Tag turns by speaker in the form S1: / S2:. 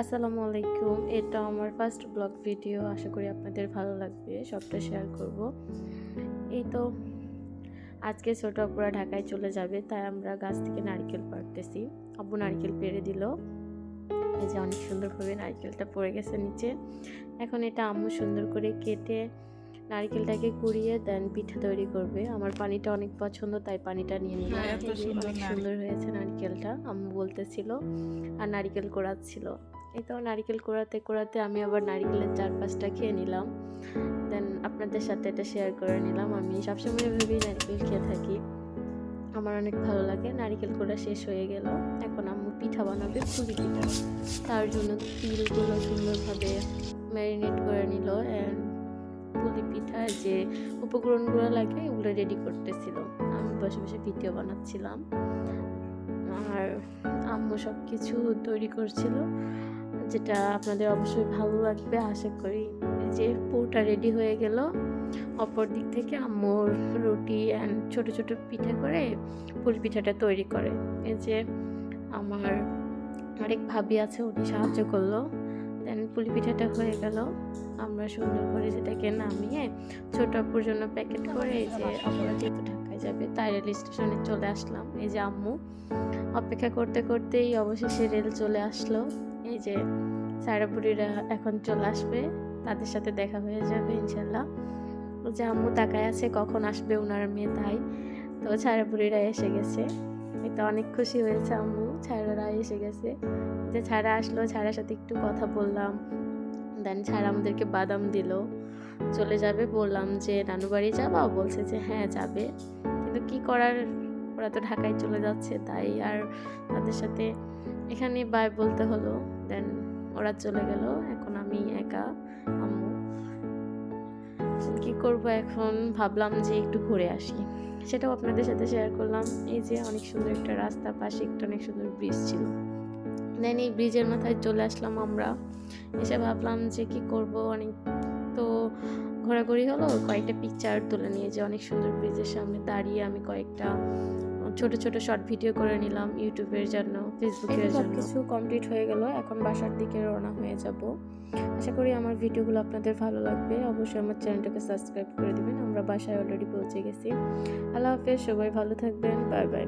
S1: আসসালামু আলাইকুম। এটা আমার ফার্স্ট ব্লগ ভিডিও আশা করি আপনাদের ভালো লাগবে সবটা শেয়ার করব। এই তো আজকে ছোট আপুরা ঢাকায় চলে যাবে তাই আমরা গাছ থেকে নারকেল পাড়তেছি। আব্বু নারকেল পেড়ে দিল। এই যে অনেক সুন্দরভাবে নারকেলটা পড়ে গেছে নিচে। এখন এটা আম্মু সুন্দর করে কেটে নারকেলটাকে কুড়িয়ে দেন পিঠা তৈরি করবে। আমার পানিটা অনেক পছন্দ তাই পানিটা নিয়ে নিলাম।
S2: হ্যাঁ,
S1: অনেক সুন্দর হয়েছে নারকেলটা আম্মু বলতেছিল আর নারকেল কোড়াচ্ছিল। এই তো নারকেল কোড়াতে কোড়াতে আমি আবার নারকেলের চার পাঁচটা খেয়ে নিলাম। দেন আপনাদের সাথে এটা শেয়ার করে নিলাম। আমি সবসময় এভাবেই নারকেল খেয়ে থাকি। আমার অনেক ভালো লাগে। নারকেল কোড়া শেষ হয়ে গেল। এখন আম্মু পিঠা বানাবে পুলি পিঠা। তার জন্য তিলগুলো সুন্দরভাবে ম্যারিনেট করে নিল। অ্যান্ড পুলি পিঠার যে উপকরণগুলো লাগে ওগুলো রেডি করতেছিল। আমি বসে বসে ভিডিও বানাচ্ছিলাম। আর আম্মু সব কিছু তৈরি করছিল, যেটা আপনাদের অবশ্যই ভালো লাগবে, আশা করি। যে পুরোটা রেডি হয়ে গেল, অপর দিক থেকে আম্মুর রুটি অ্যান্ড ছোট ছোট পিঠা করে পুলি পিঠাটা তৈরি করে। এই যে আমার আরেক ভাবি আছে, উনি সাহায্য করল। দেন পুলি পিঠাটা হয়ে গেল। আমরা সুন্দর করে সেটাকে নামিয়ে ছোট আপুর জন্য প্যাকেট করে এই যে ঢাকায় যাবে, তাই রেল স্টেশনে চলে আসলাম। এই যে আম্মু, অপেক্ষা করতে করতেই অবশেষে রেল চলে আসলো। এই যে সারাপুরিরা এখন চলে আসবে, তাদের সাথে দেখা হয়ে যাবে ইনশাল্লাহ যে আম্মু তাকায় আছে, কখন আসবে ওনার মেয়ে তাই। তো ছাড়াপুরিরা এসে গেছে। এটা অনেক খুশি হয়েছে আম্মু ছাড়ারা এসে গেছে। যে ছাড়া আসলো ছাড়ার সাথে একটু কথা বললাম। দেন ছাড়া আমাদেরকে বাদাম দিল। চলে যাবে। বললাম যে, নানু বাড়ি যাবা? বলছে যে হ্যাঁ যাবে। কিন্তু কি করার? ওরা তো ঢাকায় চলে যাচ্ছে, তাই আর তাদের সাথে এখানে বাই বলতে হলো। দেন ওরা চলে গেল। এখন আমি একা, আম্মু। কি করব এখন? ভাবলাম যে একটু ঘুরে আসি। সেটাও আপনাদের সাথে শেয়ার করলাম। এই যে, অনেক সুন্দর একটা রাস্তা, পাশে একটা অনেক সুন্দর ব্রিজ ছিল। দেন এই ব্রিজের মাথায় চলে আসলাম আমরা। এসে ভাবলাম যে, কি করব? অনেক তো ঘোরাঘুরি হলো কয়েকটা পিকচার তুলে নিয়ে যে অনেক সুন্দর ব্রিজের সামনে দাঁড়িয়ে আমি কয়েকটা ছোট ছোট শর্ট ভিডিও করে নিলাম ইউটিউবের জন্য ফেসবুকের জন্য। কিছু কমপ্লিট হয়ে গেল এখন বাসার দিকে রওনা হয়ে যাব। আশা করি আমার ভিডিওগুলো আপনাদের ভালো লাগবে। অবশ্যই আমার চ্যানেলটাকে সাবস্ক্রাইব করে দিবেন আমরা বাসায় অলরেডি পৌঁছে গেছি। আল্লাহ হাফেজ সবাই ভালো থাকবেন বাই বাই